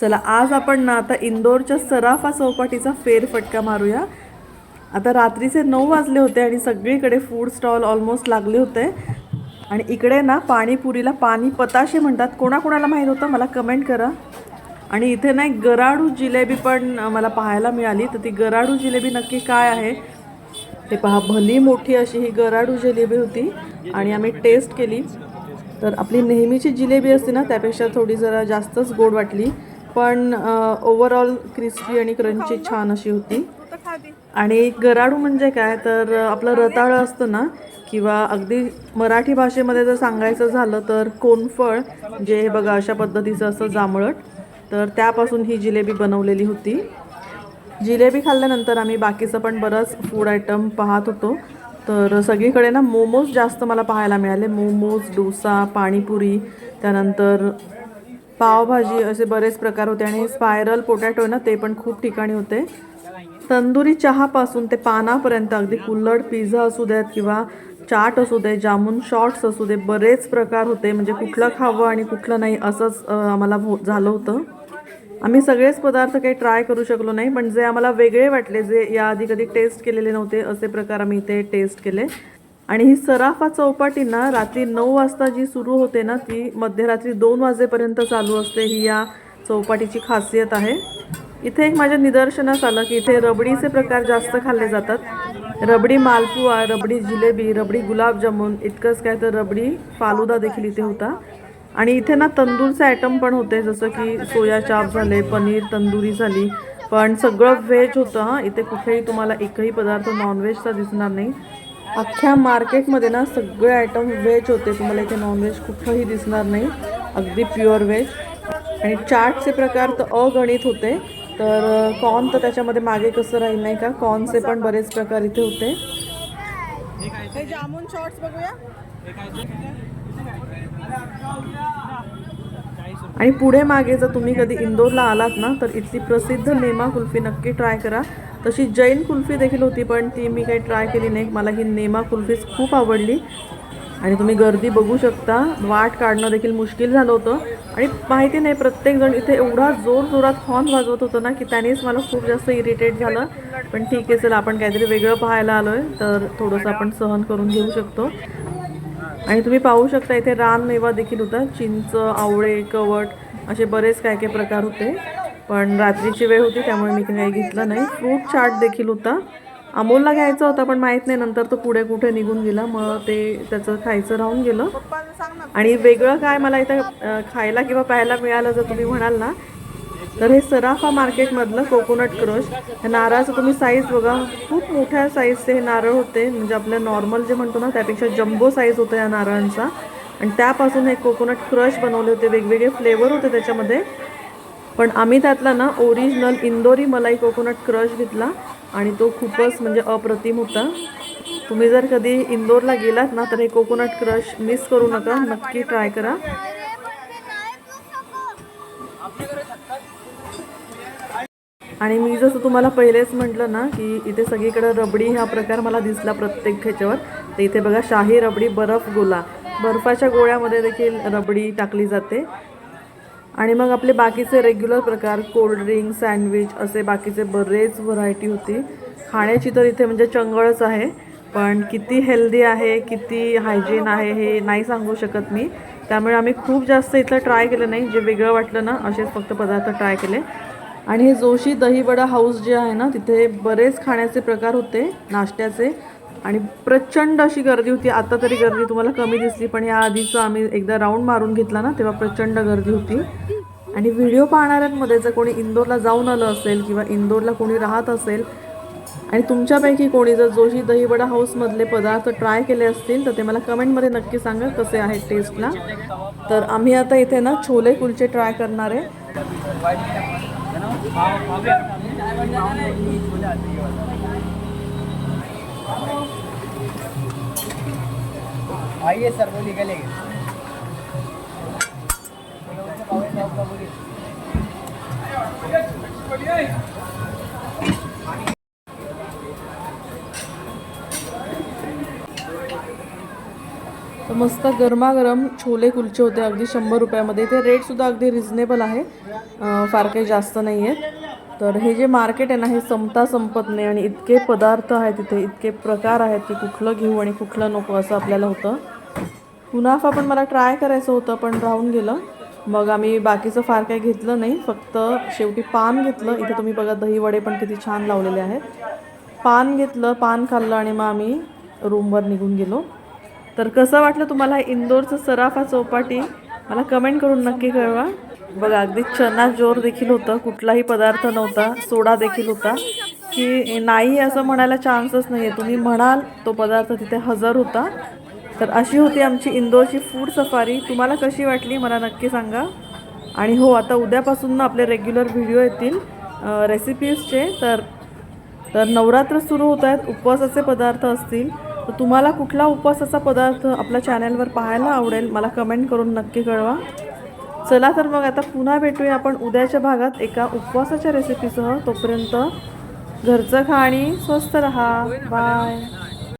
चला आज आपण ना आता इंदोरच्या सराफा चौपाटीचा फेरफटका मारूया. आता रात्रीचे नऊ वाजले होते आणि सगळीकडे फूड स्टॉल ऑलमोस्ट लागले होते. आणि इकडे ना पाणीपुरीला पाणी पताशे म्हणतात. कोणाकोणाला माहीत होतं? मला कमेंट करा. आणि इथे ना एक गराडू जिलेबी पण मला पाहायला मिळाली. तर ती गराडू जिलेबी नक्की काय आहे? ते पहा भली मोठी अशी ही गराडू जिलेबी होती आणि आम्ही टेस्ट केली. तर आपली नेहमीची जिलेबी असते ना त्यापेक्षा थोडी जरा जास्तच गोड वाटली. पण ओव्हरऑल क्रिस्पी आणि क्रंची छान अशी होती. आणि गराडू म्हणजे काय? तर आपलं रताळं असतं ना किंवा अगदी मराठी भाषेमध्ये जर सांगायचं झालं तर कोनफळ जे हे बघा अशा पद्धतीचं असं जांभळट. तर त्यापासून ही जिलेबी बनवलेली होती. जिलेबी खाल्ल्यानंतर आम्ही बाकीचं पण बरंच फूड आयटम पाहत होतो. तर सगळीकडे ना मोमोज जास्त मला पाहायला मिळाले. मोमोज डोसा पाणीपुरी त्यानंतर पावभाजी असे बरेच प्रकार होते आणि स्पायरल पोटॅटो आहे ना ते पण खूप ठिकाणी होते. तंदुरी चहापासून ते पानापर्यंत अगदी कुल्हड पिझ्झा असू द्यात किंवा चाट असू दे जामून शॉर्ट्स असू दे बरेच प्रकार होते. म्हणजे कुठलं खावं आणि कुठलं नाही असंच आम्हाला हो झालं होतं. आम्ही सगळेच पदार्थ काही ट्राय करू शकलो नाही पण जे आम्हाला वेगळे वाटले जे याआधी कधी टेस्ट केलेले नव्हते असे प्रकार आम्ही इथे टेस्ट केले. आणि ही सराफा चौपाटी ना रात्री नऊ वाजता जी सुरू होते ना ती मध्यरात्री दोन वाजेपर्यंत चालू असते ही या चौपाटीची खासियत आहे. इथे एक माझ्या निदर्शनास आलं की इथे रबडीचे प्रकार जास्त खाल्ले जातात. रबडी मालपुआ रबडी जिलेबी रबडी गुलाबजामुन इतकंच काय तर रबडी फालुदा देखील इथे होता. आणि इथे ना तंदूरचे आयटम पण होते जसं की सोया चाप झाले पनीर तंदुरी झाली. पण सगळं व्हेज होतं हां. इथे कुठेही तुम्हाला एकही पदार्थ नॉनव्हेजचा दिसणार नाही. अख्ख्या मार्केटमध्ये ना सगळे आयटम व्हेज होते. तुम्हाला इथे नॉनव्हेज कुठंही दिसणार नाही. अगदी प्युअर व्हेज आणि चाटचे प्रकार तर अगणित होते. तर कॉर्न तर त्याच्यामध्ये मागे कसं राहील नाही का? कॉर्नचे पण बरेच प्रकार इथे होते. जामून शॉर्ट्स बघूया. आणि पुढे मागे जर तुम्ही कधी इंदोरला आलात ना तर इथली प्रसिद्ध नेमा कुल्फी नक्की ट्राय करा. तशी जैन कुल्फी देखील होती पण ती मी काही ट्राय केली नाही. मला ही नेमा कुल्फीच खूप आवडली. आणि तुम्ही गर्दी बघू शकता. वाट काढणं देखील मुश्किल झालं होतं. आणि माहिती नाही प्रत्येकजण इथे एवढा जोर जोरात हॉर्न वाजवत होतं ना की त्यानेच मला खूप जास्त इरिटेट झालं. पण ठीक आहे चला आपण काहीतरी वेगळं पाहायला आलो आहे तर थोडंसं आपण सहन करून घेऊ शकतो. आणि तुम्ही पाहू शकता इथे रानमेवा देखील होता. चिंच आवळे कवट असे बरेच काय काय प्रकार होते. पण रात्रीची वेळ होती त्यामुळे मी काही घेतलं नाही. फ्रूट चाट देखील होता. अमोलला घ्यायचा होता पण माहीत नाही नंतर तो पुढे कुठे निघून गेला. मग ते त्याचं खायचं राहून गेलं. आणि वेगळं काय मला इथं खायला किंवा प्यायला मिळालं जर तुम्ही म्हणाल ना तर हे सराफा मार्केटमधलं कोकोनट क्रश ह्या नारळाचं तुम्ही साईज बघा. खूप मोठ्या साईजचे हे नारळ होते. म्हणजे आपल्या नॉर्मल जे म्हणतो ना त्यापेक्षा जम्बो साईज होता या नारळांचा. आणि त्यापासून हे कोकोनट क्रश बनवले होते. वेगवेगळे फ्लेवर होते त्याच्यामध्ये. पण आम्ही त्यातला ना ओरिजिनल इंदोरी मलाई कोकोनट क्रश घेतला. आणि तो खूपच म्हणजे अप्रतिम होता. तुम्ही जर कधी इंदोरला गेलात ना तर हे कोकोनट क्रश मिस करू नका. नक्की ट्राय करा. आणि मी जसं तुम्हाला पहिलेच म्हटलं ना की इथे सगळीकडं रबडी हा प्रकार मला दिसला प्रत्येक ह्याच्यावर. तर इथे बघा शाही रबडी बर्फ गोला. बर्फाच्या गोळ्यामध्ये देखील रबडी टाकली जाते. आणि मग आपले बाकीचे रेग्युलर प्रकार कोल्ड्रिंक सँडविच असे बाकीचे बरेच व्हरायटी होती. खाण्याची तर इथे म्हणजे चंगळच आहे. पण किती हेल्दी आहे किती हायजीन आहे हे नाही सांगू शकत मी. त्यामुळे आम्ही खूप जास्त इथलं ट्राय केलं नाही. जे वेगळं वाटलं ना असेच फक्त पदार्थ ट्राय केले. आणि हे जोशी दहीवडा हाऊस जे आहे ना तिथे बरेच खाण्याचे प्रकार होते नाश्त्याचे. आणि प्रचंड अशी गर्दी होती. आता तरी गर्दी तुम्हाला कमी दिसली पण या आधीचं आम्ही एकदा राऊंड मारून घेतला ना तेव्हा प्रचंड गर्दी होती. आणि व्हिडिओ पाहणाऱ्यांमध्ये जर कोणी इंदोरला जाऊन आलं असेल किंवा इंदोरला कोणी राहत असेल आणि तुमच्यापैकी कोणी जर जोशी दहीवडा हाऊसमधले पदार्थ ट्राय केले असतील तर ते मला कमेंटमध्ये नक्की सांगा कसे आहेत टेस्टला तर आम्ही आता इथे ना छोले कुलचे ट्राय करणार आहे. आइए सर वो निकलेंगे। तर मस्त गरमागरम छोले कुलचे होते अगदी शंभर रुपयामध्ये. ते रेटसुद्धा अगदी रिझनेबल आहे. फार काही जास्त नाही आहेत तर हे जे मार्केट आहे ना हे संपता संपत नाही आणि इतके पदार्थ आहेत तिथे इतके प्रकार आहेत की कुठलं घेऊ आणि कुठलं नको असं आपल्याला होतं. कुनाफा पण मला ट्राय करायचं होतं पण राहून गेलं. मग आम्ही बाकीचं फार काही घेतलं नाही. फक्त शेवटी पान घेतलं. इथे तुम्ही बघा दही वडे पण किती छान लावलेले आहेत. पान घेतलं पान खाल्लं आणि मग आम्ही रूमवर निघून गेलो. तर कसं वाटलं तुम्हाला इंदोरचं सराफा चौपाटी? मला कमेंट करून नक्की कळवा. बघा अगदी चना जोर देखील होतं. कुठलाही पदार्थ नव्हता. सोडा देखील होता. की नाही असं म्हणायला चान्सच नाही आहे तुम्ही म्हणाल तो पदार्थ तिथे हजर होता. तर अशी होती आमची इंदोरची फूड सफारी तुम्हाला कशी वाटली मला नक्की सांगा. आणि हो आता उद्यापासून ना आपले रेग्युलर व्हिडिओ येतील रेसिपीजचे तर तर नवरात्र सुरू होत आहेत. उपवासाचे पदार्थ असतील. तर तुम्हाला कुठला उपवासाचा पदार्थ आपल्या चॅनलवर पाहायला आवडेल मला कमेंट करून नक्की कळवा. चला तर मग आता पुन्हा भेटूया आपण उद्याच्या भागात एका उपवासाच्या रेसिपीसह तोपर्यंत घरचं खा आणि स्वस्त रहा. बाय